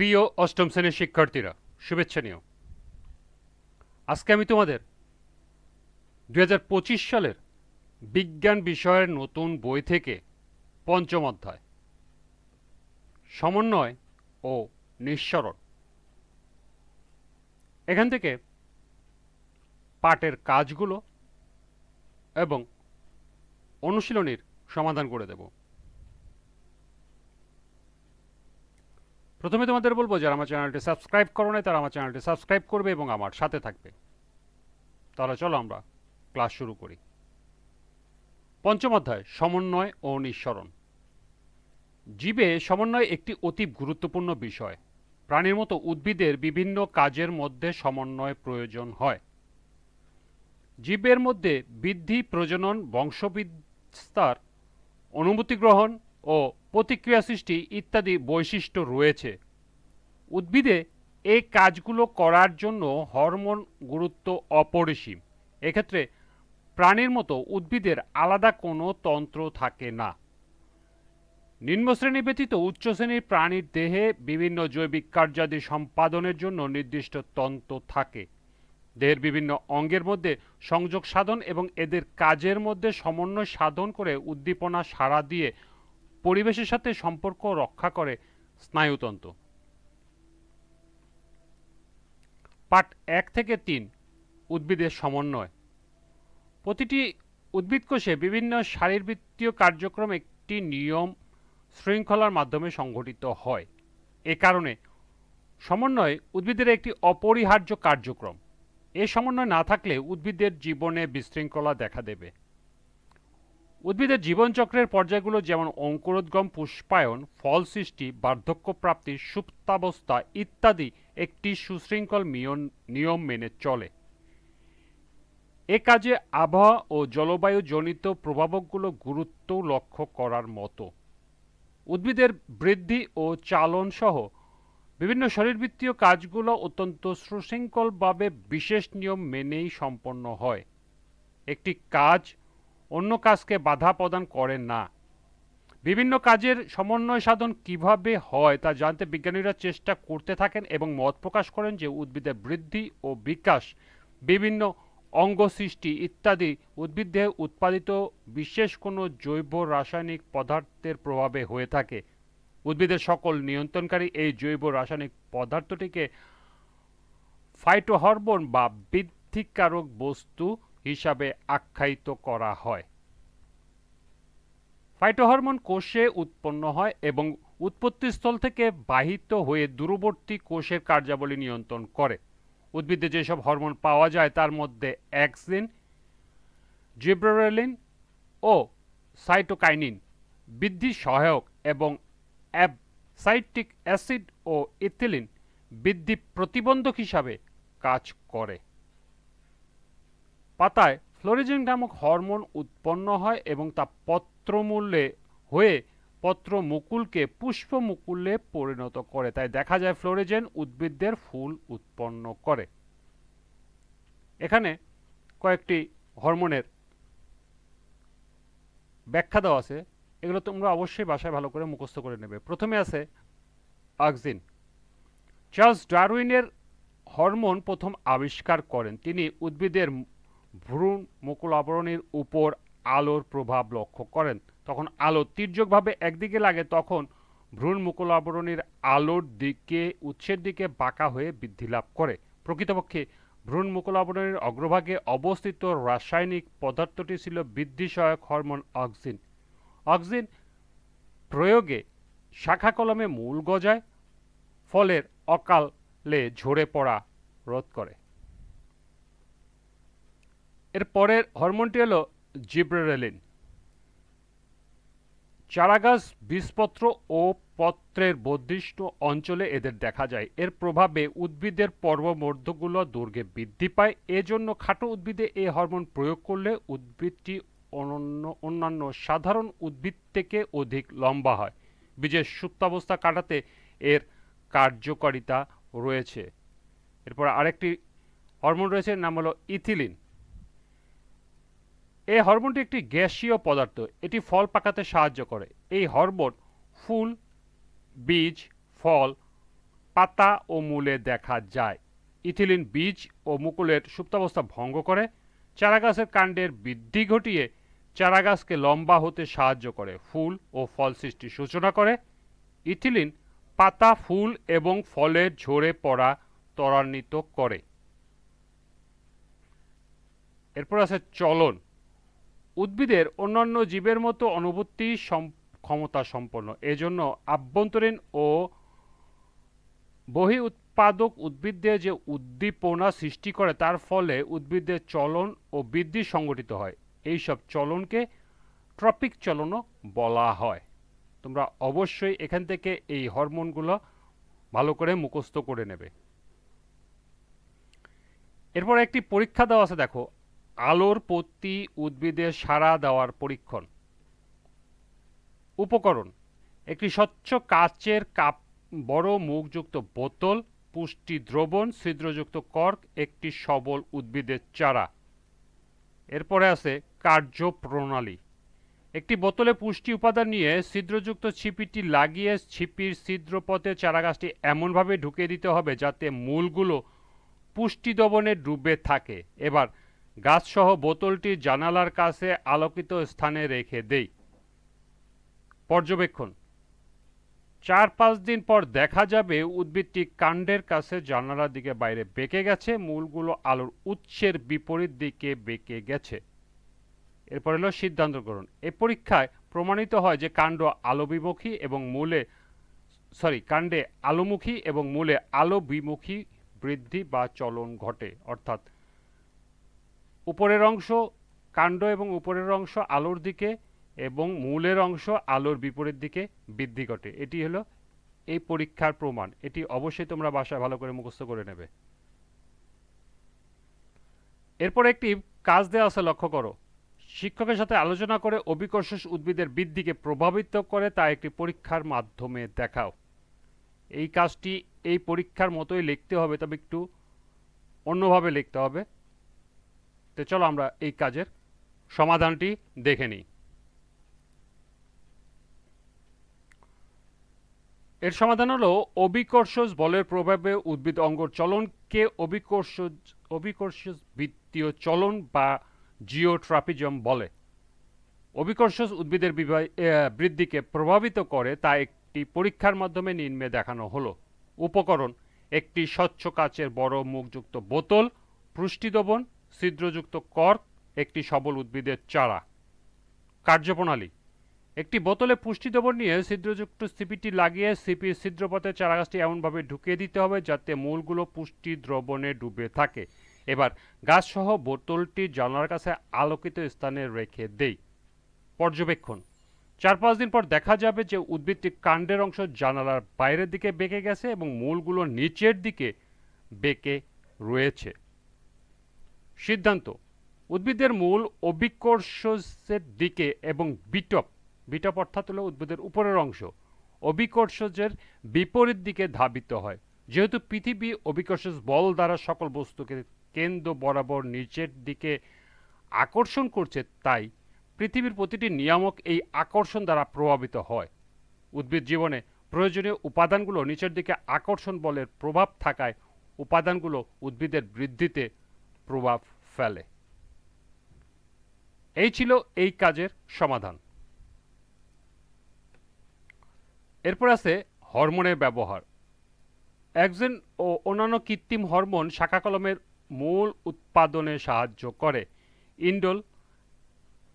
প্রিয় অষ্টম শ্রেণির শিক্ষার্থীরা, শুভেচ্ছা নিও। আজকে আমি তোমাদের দু হাজার পঁচিশ সালের বিজ্ঞান বিষয়ের নতুন বই থেকে পঞ্চম অধ্যায়, সমন্বয় ও নিঃসরণ। এখান থেকে পাঠের কাজগুলো এবং অনুশীলনীর সমাধান করে দেব। প্রথমে তোমাদের বলব, যারা আমার চ্যানেলটি সাবস্ক্রাইব করো নাই, তারা আমার চ্যানেলটি সাবস্ক্রাইব করবে এবং আমার সাথে থাকবে। তাহলে চলো আমরা ক্লাস শুরু করি। পঞ্চম অধ্যায়, সমন্বয় ও নিঃসরণ। জীবে সমন্বয় একটি অতি গুরুত্বপূর্ণ বিষয়। প্রাণীর মতো উদ্ভিদের বিভিন্ন কাজের মধ্যে সমন্বয় প্রয়োজন হয়। জীবের মধ্যে বৃদ্ধি, প্রজনন, বংশবিস্তার অনুমতি গ্রহণ ও প্রতিক্রিয়া সৃষ্টি ইত্যাদি বৈশিষ্ট্য রয়েছে। উদ্ভিদে এই কাজগুলো করার জন্য হরমোন গুরুত্ব অপরিসীম। এক্ষেত্রে প্রাণীর মতো উদ্ভিদের আলাদা কোনো তন্ত্র থাকে না। নিম্নশ্রেণী ব্যতীত উচ্চ শ্রেণির প্রাণীর দেহে বিভিন্ন জৈবিক কার্যাদি সম্পাদনের জন্য নির্দিষ্ট তন্ত্র থাকে। দেহের বিভিন্ন অঙ্গের মধ্যে সংযোগ সাধন এবং এদের কাজের মধ্যে সমন্বয় সাধন করে উদ্দীপনা সাড়া দিয়ে পরিবেশের সাথে সম্পর্ক রক্ষা করে স্নায়ুতন্ত্র। পাঠ এক থেকে তিন, উদ্ভিদের সমন্বয়। প্রতিটি উদ্ভিদ কোষে বিভিন্ন শারীরবৃত্তীয় কার্যক্রম একটি নিয়ম শৃঙ্খলার মাধ্যমে সংঘটিত হয়। এ কারণে সমন্বয় উদ্ভিদের একটি অপরিহার্য কার্যক্রম। এ সমন্বয় না থাকলে উদ্ভিদের জীবনে বিশৃঙ্খলা দেখা দেবে। উদ্ভিদের জীবনচক্রের পর্যায়গুলো যেমন অঙ্কুরোদ্গম, পুষ্পায়ন, ফল সৃষ্টি, বার্ধক্যপ্রাপ্তি, সুপ্তাবস্থা ইত্যাদি একটি সুশৃঙ্খল নিয়ম মেনে চলে। এ কাজে আবহাওয়া ও জলবায়ু জনিত প্রভাবকগুলো গুরুত্ব লক্ষ্য করার মতো। উদ্ভিদের বৃদ্ধি ও চালন সহ বিভিন্ন শরীরবৃত্তীয় কাজগুলো অত্যন্ত সুশৃঙ্খলভাবে বিশেষ নিয়ম মেনেই সম্পন্ন হয়। একটি কাজ অন্য কাজকে বাধা প্রদান করে না। বিভিন্ন কাজের সমন্বয় সাধন কীভাবে হয় তা জানতে বিজ্ঞানীরা চেষ্টা করতে থাকেন এবং মত প্রকাশ করেন যে উদ্ভিদের বৃদ্ধি ও বিকাশ, বিভিন্ন অঙ্গ সৃষ্টি ইত্যাদি উদ্ভিদে উৎপাদিত বিশেষ কোনো জৈব রাসায়নিক পদার্থের প্রভাবে হয়ে থাকে। উদ্ভিদের সকল নিয়ন্ত্রণকারী এই জৈব রাসায়নিক পদার্থটিকে ফাইটোহরমোন বা বৃদ্ধিকারক বস্তু হিসাবে আখ্যায়িত করা হয়। ফাইটোহরমোন কোষে উৎপন্ন হয় এবং উৎপত্তিস্থল থেকে বাহিত হয়ে দূরবর্তী কোষের কার্যাবলী নিয়ন্ত্রণ করে। উদ্ভিদে যেসব হরমোন পাওয়া যায় তার মধ্যে অ্যাক্সিন জিব্রেলিন ও সাইটোকাইনিন বৃদ্ধি সহায়ক এবং অ্যাবসাইটিক অ্যাসিড ও ইথিলিন বৃদ্ধি প্রতিবন্ধক হিসাবে কাজ করে। পাতায় ফ্লোরিজিন নামক হরমোন উৎপন্ন হয় এবং তা পত্রমূল্যে হয়ে পত্র মুকুলকে পুষ্প মুকুলে পরিণত করে। তাই দেখা যায় ফ্লোরিজেন উদ্ভিদদের ফুল উৎপন্ন করে। এখানে কয়েকটি হরমোনের ব্যাখ্যা দেওয়া আছে। এগুলো তোমরা অবশ্যই বাসায় ভালো করে মুখস্থ করে নেবে। প্রথমে আছে অক্সিন চার্লস ডারউইনের হরমোন প্রথম আবিষ্কার করেন। তিনি উদ্ভিদের ভ্রূণ মুকুল আবরণীর উপর আলোর প্রভাব লক্ষ্য করেন। তখন আলো তির্যকভাবে একদিকে লাগে, তখন ভ্রূণ মুকুল আবরণীর আলোর দিকে, উৎসের দিকে বাঁকা হয়ে বৃদ্ধি লাভ করে। প্রকৃতপক্ষে ভ্রূণ মুকুল আবরণীর অগ্রভাগে অবস্থিত রাসায়নিক পদার্থটি ছিল বৃদ্ধি সহায়ক হরমোন অক্সিন। অক্সিন প্রয়োগে শাখা কলমে মূল গজায়, ফলের অকালে ঝরে পড়া রোধ করে। এর পরের হরমোনটি হলো জিব্রেলিন চারাগাছ বীজপত্র ও পত্রের বর্ধিষ্ঠ অঞ্চলে এদের দেখা যায়। এর প্রভাবে উদ্ভিদের পর্বমর্ধগুলো দৈর্ঘ্যে বৃদ্ধি পায়। এজন্য খাটো উদ্ভিদে এই হরমোন প্রয়োগ করলে উদ্ভিদটি অনন্য, অন্যান্য সাধারণ উদ্ভিদ থেকে অধিক লম্বা হয়। বীজের সুপ্তাবস্থা কাটাতে এর কার্যকারিতা রয়েছে। এরপর আরেকটি হরমোন রয়েছে নাম হলো ইথিলিন। এই হরমোনটি একটি গ্যাসীয় পদার্থ। এটি ফল পাকাতে সাহায্য করে। এই হরমোন ফুল, বীজ, ফল, পাতা ও মূলে দেখা যায়। ইথিলিন, বীজ ও মুকুলের সুপ্তাবস্থা ভঙ্গ করে। চারাগাছের কাণ্ডের বৃদ্ধি ঘটিয়ে চারাগাছকে লম্বা হতে সাহায্য করে, ফুল ও ফল সৃষ্টির সূচনা করে। ইথিলিন পাতা, ফুল এবং ফলের ঝরে পড়া ত্বরান্বিত করে। এরপর আছে চলন। উদ্ভিদের অন্যান্য জীবের মতো অনুভূতি ক্ষমতা সম্পন্ন এজন্য আভ্যন্তরীণ ও বহি উৎপাদক উদ্ভিদদের যে উদ্দীপনা সৃষ্টি করে, তার ফলে উদ্ভিদের চলন ও বৃদ্ধি সংগঠিত হয়। এইসব চলনকে ট্রপিক চলনও বলা হয়। তোমরা অবশ্যই এখান থেকে এই হরমোনগুলো ভালো করে মুখস্থ করে নেবে। এরপর একটি পরীক্ষা দেওয়া আছে, দেখো। আলোর প্রতি উদ্ভিদের সাড়া দেওয়ার পরীক্ষণ। উপকরণ, একটি স্বচ্ছ কাচের কাপ, বড় মুখযুক্ত বোতল, পুষ্টি দ্রবণ, ছিদ্রযুক্ত কর্ক, একটি সবল উদ্ভিদের চারা। এরপরে আছে কার্যপ্রণালী। একটি বোতলে পুষ্টি উপাদান নিয়ে ছিদ্রযুক্ত ছিপিটি লাগিয়ে ছিপির ছিদ্রপথে চারাগাছটি এমনভাবে ঢুকিয়ে দিতে হবে যাতে মূলগুলো পুষ্টি দ্রবণে ডুবে থাকে। এবার গাছসহ বোতলটি জানালার কাছে আলোকিত স্থানে রেখে দেই। পর্যবেক্ষণ। চার পাঁচ দিন পর দেখা যাবে উদ্ভিদটি কাণ্ডের কাছে জানালার দিকে বাইরে বেঁকে গেছে, মূলগুলো আলোর উৎসের বিপরীত দিকে বেঁকে গেছে। এরপর হলো সিদ্ধান্ত গ্রহণ। এই পরীক্ষায় প্রমাণিত হয় যে কাণ্ড আলো বিমুখী এবং মূলে, সরি, কাণ্ডে আলোমুখী এবং মূলে আলো বিমুখী বৃদ্ধি বা চলন ঘটে, অর্থাৎ উপরের অংশ কাণ্ড এবং উপরের অংশ আলোর দিকে এবং মূলের অংশ আলোর বিপরীত দিকে বৃদ্ধি ঘটে। এটি হলো এই পরীক্ষার প্রমাণ। এটি অবশ্যই তোমরা বাসায় ভালো করে মুখস্থ করে নেবে। এরপর একটি কাজ দেওয়া আছে, লক্ষ্য করো। শিক্ষকের সাথে আলোচনা করে অভিকর্ষ উদ্ভিদের বৃদ্ধিকে প্রভাবিত করে তা একটি পরীক্ষার মাধ্যমে দেখাও। এই কাজটি এই পরীক্ষার মতোই লিখতে হবে, তবে একটু অন্যভাবে লিখতে হবে। তো চলো আমরা এই কাজের সমাধানটি দেখে নিই। এর সমাধান হলো অবিকর্ষজ বলের প্রভাবে উদ্ভিদ অঙ্গর চলনকে অবিকর্ষজ অবিকর্ষজ বৃত্তীয় চলন বা জিওট্রাপিজম বলে। অবিকর্ষজ উদ্ভিদের বৃদ্ধিকে প্রভাবিত করে তা একটি পরীক্ষার মাধ্যমে নিম্নে দেখানো হলো। উপকরণ, একটি স্বচ্ছ কাচের বড় মুখযুক্ত বোতল, পুষ্টিদ্রবণ ছিদ্রযুক্ত কর্ক একটি সবল উদ্ভিদের চারা। কার্যপ্রণালী। একটি বোতলে পুষ্টি দ্রবণ নিয়ে ছিদ্রযুক্ত সিপিটি লাগিয়ে সিপির ছিদ্রপথে চারাগাছটি এমনভাবে ঢুকিয়ে দিতে হবে যাতে মূলগুলো পুষ্টি দ্রবণে ডুবে থাকে। এবার গাছসহ বোতলটি জানলার কাছে আলোকিত স্থানে রেখে দেই। পর্যবেক্ষণ। চার পাঁচ দিন পর দেখা যাবে যে উদ্ভিদটি কাণ্ডের অংশ জানালার বাইরের দিকে বেঁকে গেছে এবং মূলগুলো নিচের দিকে বেঁকে রয়েছে। সিদ্ধান্ত। উদ্ভিদের মূল অবিকর্ষজের দিকে এবং বিটপ বিটপ অর্থাৎ হলো উদ্ভিদের উপরের অংশ অবিকর্ষজের বিপরীত দিকে ধাবিত হয়। যেহেতু পৃথিবী অবিকর্ষজ বল দ্বারা সকল বস্তুকে কেন্দ্র বরাবর নিচের দিকে আকর্ষণ করছে, তাই পৃথিবীর প্রতিটি নিয়ামক এই আকর্ষণ দ্বারা প্রভাবিত হয়। উদ্ভিদ জীবনে প্রয়োজনীয় উপাদানগুলো নিচের দিকে আকর্ষণ বলের প্রভাব থাকায় উপাদানগুলো উদ্ভিদের বৃদ্ধিতে প্রভাব ফেলে। এই ছিল এই কাজের সমাধান। এরপর আছে হরমোনের ব্যবহার। একজন ও অন্যান্য কৃত্রিম হরমোন শাখা কলমের মূল উৎপাদনে সাহায্য করে। ইন্ডোল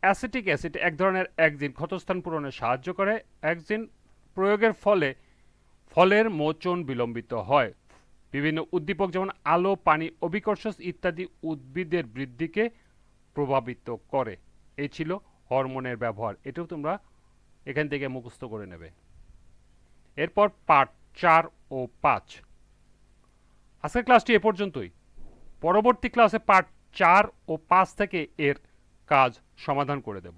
অ্যাসিটিক অ্যাসিড এক ধরনের একজিন ক্ষতস্থান পূরণে সাহায্য করে। একজিন প্রয়োগের ফলে ফলের মোচন বিলম্বিত হয়। বিভিন্ন উদ্দীপক যেমন আলো, পানি অবিকর্ষজ ইত্যাদি উদ্ভিদের বৃদ্ধিকে প্রভাবিত করে। এই ছিল হরমোনের ব্যবহার। এটাও তোমরা এখান থেকে মুখস্থ করে নেবে। এরপর পার্ট চার ও পাঁচ। আজকের ক্লাসটি এ পর্যন্তই। পরবর্তী ক্লাসে পার্ট চার ও পাঁচ থেকে এর কাজ সমাধান করে দেব।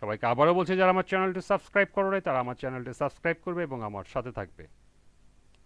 সবাইকে আবারও বলছি, যারা আমার চ্যানেলটি সাবস্ক্রাইব করো তারা আমার চ্যানেলটি সাবস্ক্রাইব করবে এবং আমার সাথে থাকবে।